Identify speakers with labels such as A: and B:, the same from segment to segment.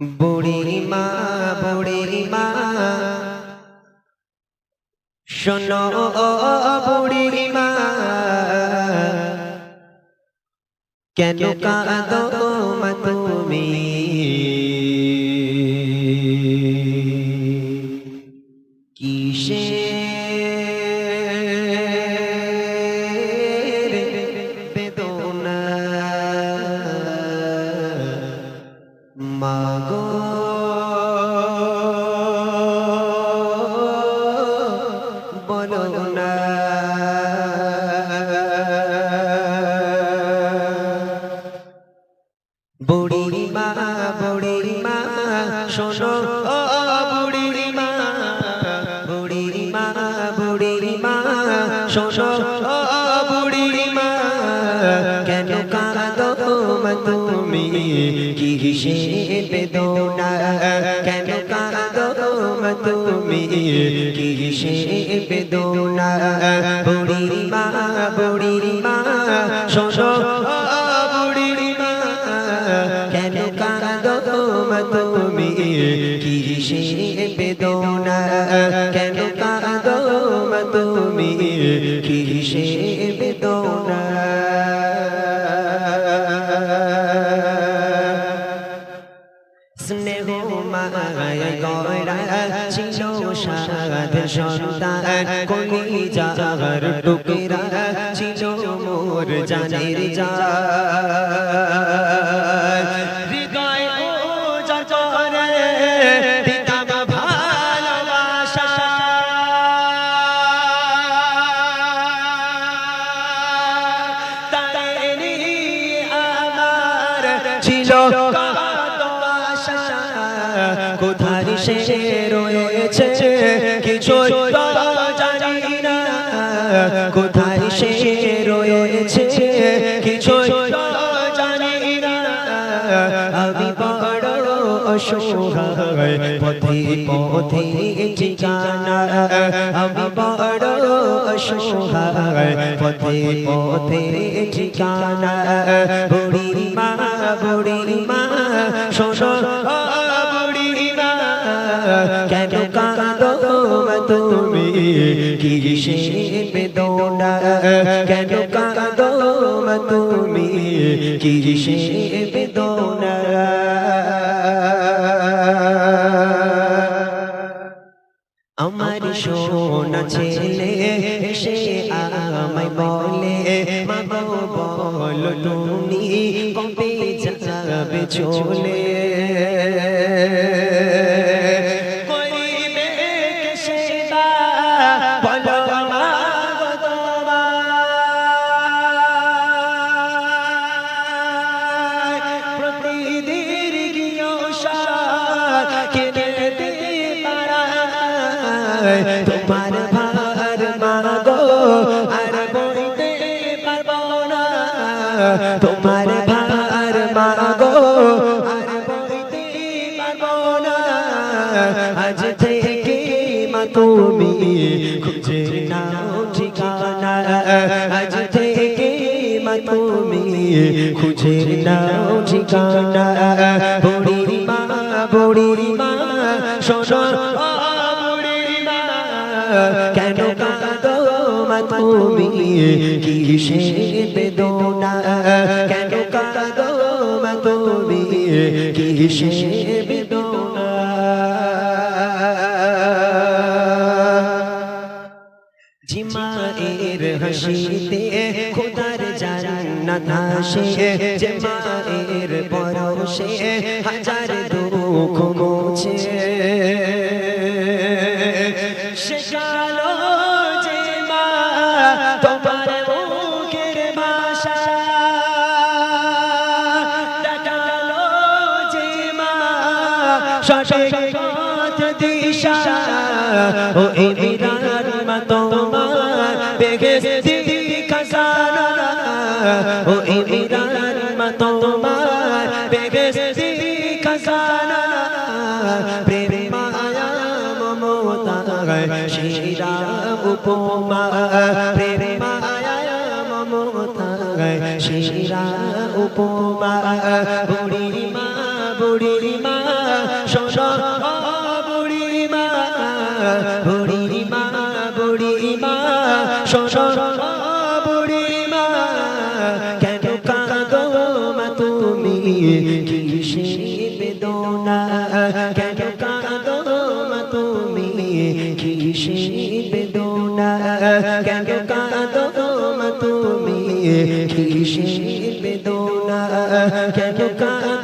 A: বুড়ি মা বুড়ি মা। শোনো বুড়ি মা কেন কাঁদো মা তুমি? বুড়ি মা শোনো, ও বুড়ি মা বুড়ি মা বুড়ি মা শোনো, ও বুড়ি মা কেন কাঁদো তুমি? কিসে বেদনা কেন কাঁদো তুমি? কিসে বেদনা বুড়ি মা বুড়ি বেদনা কেন কাঁদো তুমি? কিসে বেদনা স্নেহ মায় গয়রা ছিল সাধ সন্তান, কলি যার জানের যা রয়েছে কিছু জানি না। কোথায় সে রয়েছে কিছু জানি না। আমি বড় অসহায় পথে পথে ঠিকানা আমি বড় অসহায় পথে পথে ঠিকানা বুড়ি মা বুড়ি মা শোনো কিসে বেদনা কেন কাঁদো তুমি কিসে বেদনা আমার সোনা ছেলে এসে আমায় বলে মা গো বলো তুমি কবে যাবে চলে তোমার ভার মাগো, আর বইতে পারব না। তোমার ভার মাগো, আর বইতে পারব না। আজ থেকে মা তুমি খুঁজে নাও ঠিকানা। আজ থেকে মা তুমি খুঁজে নাও ঠিকানা। বুড়ি মা বুড়ি মা শোনো। তুমি কিসে বেদনা? কেন কাঁদো মা তুমি কিসে বেদনা? জিমায়ের হাসিতে খোদার জান্নাত হাসে জিমায়ের পরশে হাজার দুঃখ মোছে শেখালো সঠিক পথ দিশা ও ইমিরান মা তোমার বেগেস্তি খাজানা ও ইমিরান মা তোমার বেগেস্তি খাজানা প্রেম মায়া মমতা উপমা বুড়ি মা বুড়ি মা ও বুড়ি মা বুড়ি মা বুড়ি মা মা কেন কাঁদো মা তুমি? কিসে বেদনা, কেন কাঁদো মা তুমি? কিসে বেদনা, কেন কাঁদো মা তুমি? কিসে বেদনা, কেন কাঁদো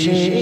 A: শেষে